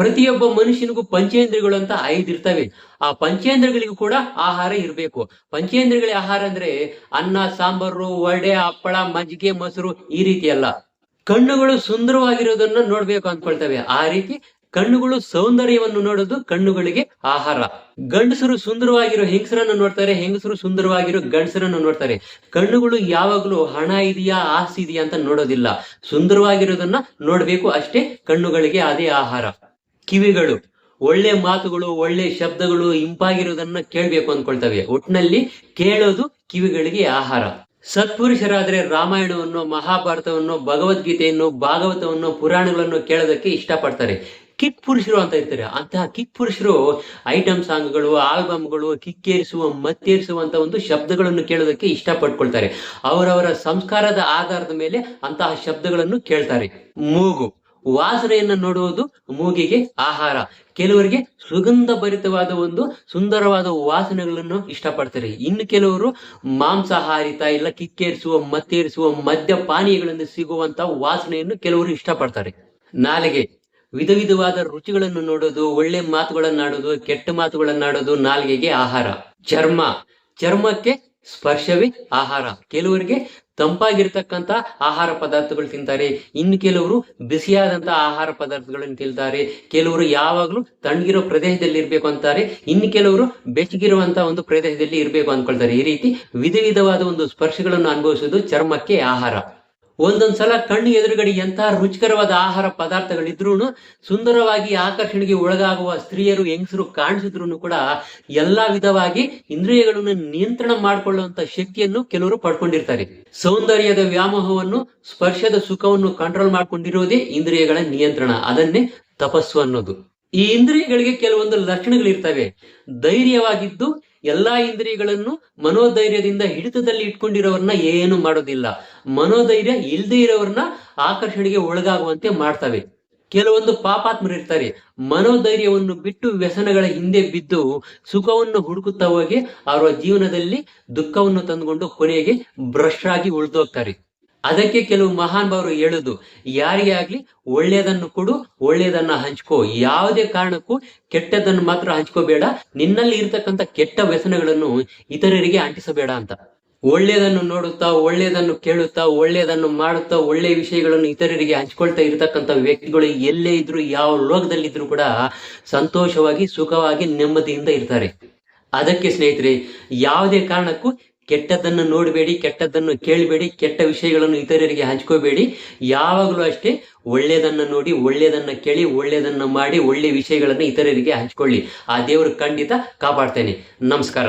ಪ್ರತಿಯೊಬ್ಬ ಮನುಷ್ಯನಿಗೂ ಪಂಚೇಂದ್ರಿಯಗಳು ಅಂತ ಐದಿರ್ತವೆ ಆ ಪಂಚೇಂದ್ರಗಳಿಗೂ ಕೂಡ ಆಹಾರ ಇರಬೇಕು. ಪಂಚೇಂದ್ರಿಯಗಳ ಆಹಾರ ಅಂದ್ರೆ ಅನ್ನ, ಸಾಂಬಾರು, ವಡೆ, ಹಪ್ಪಳ, ಮಜ್ಜಿಗೆ, ಮೊಸರು ಈ ರೀತಿ ಅಲ್ಲ ಕಣ್ಣುಗಳು ಸುಂದರವಾಗಿರೋದನ್ನ ನೋಡ್ಬೇಕು ಅಂದ್ಕೊಳ್ತವೆ. ಆ ರೀತಿ ಕಣ್ಣುಗಳು ಸೌಂದರ್ಯವನ್ನು ನೋಡೋದು ಕಣ್ಣುಗಳಿಗೆ ಆಹಾರ. ಗಂಡಸರು ಸುಂದರವಾಗಿರೋ ಹೆಂಗಸರನ್ನು ನೋಡ್ತಾರೆ, ಹೆಂಗಸರು ಸುಂದರವಾಗಿರೋ ಗಂಡಸರನ್ನು ನೋಡ್ತಾರೆ. ಕಣ್ಣುಗಳು ಯಾವಾಗಲೂ ಹಣ ಇದೆಯಾ, ಆಸ್ತಿ ಇದೆಯಾ ಅಂತ ನೋಡೋದಿಲ್ಲ. ಸುಂದರವಾಗಿರೋದನ್ನ ನೋಡ್ಬೇಕು ಅಷ್ಟೇ ಕಣ್ಣುಗಳಿಗೆ ಅದೇ ಆಹಾರ. ಕಿವಿಗಳು, ಒಳ್ಳೆ ಮಾತುಗಳು, ಒಳ್ಳೆ ಶಬ್ದಗಳು ಇಂಪಾಗಿರೋದನ್ನ ಕೇಳ್ಬೇಕು ಅಂದ್ಕೊಳ್ತವೆ ಒಟ್ನಲ್ಲಿ ಕೇಳೋದು ಕಿವಿಗಳಿಗೆ ಆಹಾರ. ಸತ್ಪುರುಷರಾದ್ರೆ ರಾಮಾಯಣವನ್ನು, ಮಹಾಭಾರತವನ್ನು, ಭಗವದ್ಗೀತೆಯನ್ನು, ಭಾಗವತವನ್ನು, ಪುರಾಣಗಳನ್ನು ಕೇಳೋದಕ್ಕೆ ಇಷ್ಟಪಡ್ತಾರೆ. ಕಿಕ್ ಪುರುಷರು ಅಂತ ಇರ್ತಾರೆ. ಅಂತಹ ಕಿಕ್ ಪುರುಷರು ಐಟಮ್ ಸಾಂಗ್ಗಳು ಆಲ್ಬಮ್ಗಳು ಕಿಕ್ಕೇರಿಸುವ, ಮತ್ತೇರಿಸುವಂತ ಒಂದು ಶಬ್ದಗಳನ್ನು ಕೇಳೋದಕ್ಕೆ ಇಷ್ಟಪಟ್ಕೊಳ್ತಾರೆ. ಅವರವರ ಸಂಸ್ಕಾರದ ಆಧಾರದ ಮೇಲೆ ಅಂತಹ ಶಬ್ದಗಳನ್ನು ಕೇಳ್ತಾರೆ. ಮೂಗು. ವಾಸನೆಯನ್ನು ನೋಡುವುದು ಮೂಗಿಗೆ ಆಹಾರ. ಕೆಲವರಿಗೆ ಸುಗಂಧ ಭರಿತವಾದ ಒಂದು ಸುಂದರವಾದ ವಾಸನೆಗಳನ್ನು ಇಷ್ಟಪಡ್ತಾರೆ. ಇನ್ನು ಕೆಲವರು ಮಾಂಸಾಹಾರಿತ ಇಲ್ಲ ಕಿಕ್ಕೇರಿಸುವ, ಮತ್ತೇರಿಸುವ ಮದ್ಯಪಾನೀಯಗಳಿಂದ ಸಿಗುವಂತ ವಾಸನೆಯನ್ನು ಕೆಲವರು ಇಷ್ಟಪಡ್ತಾರೆ. ನಾಲಿಗೆ ವಿಧ ವಿಧವಾದ ರುಚಿಗಳನ್ನು ನೋಡೋದು ಒಳ್ಳೆ ಮಾತುಗಳನ್ನಾಡೋದು ಕೆಟ್ಟ ಮಾತುಗಳನ್ನಾಡೋದು ನಾಲಿಗೆಗೆ ಆಹಾರ. ಚರ್ಮ, ಚರ್ಮಕ್ಕೆ ಸ್ಪರ್ಶವೇ ಆಹಾರ. ಕೆಲವರಿಗೆ ತಂಪಾಗಿರ್ತಕ್ಕಂತ ಆಹಾರ ಪದಾರ್ಥಗಳು ತಿಂತಾರೆ. ಇನ್ನು ಕೆಲವರು ಬಿಸಿಯಾದಂತ ಆಹಾರ ಪದಾರ್ಥಗಳನ್ನು ತಿಂತಾರೆ. ಕೆಲವರು ಯಾವಾಗಲೂ ತಣ್ಣಗಿರೋ ಪ್ರದೇಶದಲ್ಲಿ ಇರಬೇಕು ಅಂತಾರೆ. ಇನ್ನು ಕೆಲವರು ಬೆಚ್ಚಗಿರುವಂತ ಒಂದು ಪ್ರದೇಶದಲ್ಲಿ ಇರಬೇಕು ಅಂದ್ಕೊಳ್ತಾರೆ. ಈ ರೀತಿ ವಿಧ ವಿಧವಾದ ಒಂದು ಸ್ಪರ್ಶಗಳನ್ನು ಅನುಭವಿಸೋದು ಚರ್ಮಕ್ಕೆ ಆಹಾರ. ಒಂದೊಂದ್ಸಲ ಕಣ್ಣು ಎದುರುಗಡೆ ಎಂತಹ ರುಚಿಕರವಾದ ಆಹಾರ ಪದಾರ್ಥಗಳಿದ್ರೂ ಸುಂದರವಾಗಿ ಆಕರ್ಷಣೆಗೆ ಒಳಗಾಗುವ ಸ್ತ್ರೀಯರು, ಹೆಂಗಸರು ಕಾಣಿಸಿದ್ರು ಕೂಡ ಎಲ್ಲಾ ವಿಧವಾಗಿ ಇಂದ್ರಿಯಗಳನ್ನು ನಿಯಂತ್ರಣ ಮಾಡಿಕೊಳ್ಳುವಂತ ಶಕ್ತಿಯನ್ನು ಕೆಲವರು ಪಡ್ಕೊಂಡಿರ್ತಾರೆ. ಸೌಂದರ್ಯದ ವ್ಯಾಮೋಹವನ್ನು, ಸ್ಪರ್ಶದ ಸುಖವನ್ನು ಕಂಟ್ರೋಲ್ ಮಾಡ್ಕೊಂಡಿರೋದೇ ಇಂದ್ರಿಯಗಳ ನಿಯಂತ್ರಣ. ಅದನ್ನೇ ತಪಸ್ಸು ಅನ್ನೋದು. ಈ ಇಂದ್ರಿಯಗಳಿಗೆ ಕೆಲವೊಂದು ಲಕ್ಷಣಗಳಿರ್ತವೆ ಧೈರ್ಯವಾಗಿದ್ದು ಎಲ್ಲಾ ಇಂದ್ರಿಯಗಳನ್ನು ಮನೋಧೈರ್ಯದಿಂದ ಹಿಡಿತದಲ್ಲಿ ಇಟ್ಕೊಂಡಿರೋರನ್ನ ಏನು ಮಾಡೋದಿಲ್ಲ. ಮನೋಧೈರ್ಯ ಇಲ್ದೇ ಇರೋರನ್ನ ಆಕರ್ಷಣೆಗೆ ಒಳಗಾಗುವಂತೆ ಮಾಡ್ತವೆ. ಕೆಲವೊಂದು ಪಾಪಾತ್ಮರು ಇರ್ತಾರೆ. ಮನೋಧೈರ್ಯವನ್ನು ಬಿಟ್ಟು ವ್ಯಸನಗಳ ಹಿಂದೆ ಬಿದ್ದು ಸುಖವನ್ನು ಹುಡುಕುತ್ತಾ ಹೋಗಿ ಅವರ ಜೀವನದಲ್ಲಿ ದುಃಖವನ್ನು ತಂದುಕೊಂಡು ಕೊನೆಗೆ ಭ್ರಷ್ ಆಗಿ ಉಳಿದೋಗ್ತಾರೆ. ಅದಕ್ಕೆ ಕೆಲವು ಮಹಾನ್ ಭಾವರು ಹೇಳುದು, ಯಾರಿಗೆ ಆಗ್ಲಿ ಒಳ್ಳೆಯದನ್ನು ಕೊಡು, ಒಳ್ಳೆಯದನ್ನ ಹಂಚ್ಕೋ. ಯಾವುದೇ ಕಾರಣಕ್ಕೂ ಕೆಟ್ಟದನ್ನು ಮಾತ್ರ ಹಂಚ್ಕೋಬೇಡ. ನಿನ್ನಲ್ಲಿ ಇರ್ತಕ್ಕಂಥ ಕೆಟ್ಟ ವ್ಯಸನಗಳನ್ನು ಇತರರಿಗೆ ಅಂಟಿಸಬೇಡ ಅಂತ. ಒಳ್ಳೆಯದನ್ನು ನೋಡುತ್ತಾ, ಒಳ್ಳೆಯದನ್ನು ಕೇಳುತ್ತಾ, ಒಳ್ಳೆಯದನ್ನು ಮಾಡುತ್ತಾ, ಒಳ್ಳೆಯ ವಿಷಯಗಳನ್ನು ಇತರರಿಗೆ ಹಂಚ್ಕೊಳ್ತಾ ಇರತಕ್ಕಂಥ ವ್ಯಕ್ತಿಗಳು ಎಲ್ಲೇ ಇದ್ರು, ಯಾವ ಲೋಕದಲ್ಲಿದ್ರು ಕೂಡ ಸಂತೋಷವಾಗಿ, ಸುಖವಾಗಿ, ನೆಮ್ಮದಿಯಿಂದ ಇರ್ತಾರೆ. ಅದಕ್ಕೆ ಸ್ನೇಹಿತರೆ, ಯಾವುದೇ ಕಾರಣಕ್ಕೂ ಕೆಟ್ಟದ್ದನ್ನು ನೋಡಬೇಡಿ, ಕೆಟ್ಟದ್ದನ್ನು ಕೇಳಬೇಡಿ, ಕೆಟ್ಟ ವಿಷಯಗಳನ್ನು ಇತರರಿಗೆ ಹಂಚ್ಕೋಬೇಡಿ. ಯಾವಾಗಲೂ ಅಷ್ಟೇ ಒಳ್ಳೆಯದನ್ನು ನೋಡಿ, ಒಳ್ಳೆಯದನ್ನು ಕೇಳಿ, ಒಳ್ಳೆಯದನ್ನು ಮಾಡಿ, ಒಳ್ಳೆ ವಿಷಯಗಳನ್ನು ಇತರರಿಗೆ ಹಂಚ್ಕೊಳ್ಳಿ. ಆ ದೇವರು ಖಂಡಿತ ಕಾಪಾಡ್ತೇನೆ. ನಮಸ್ಕಾರ.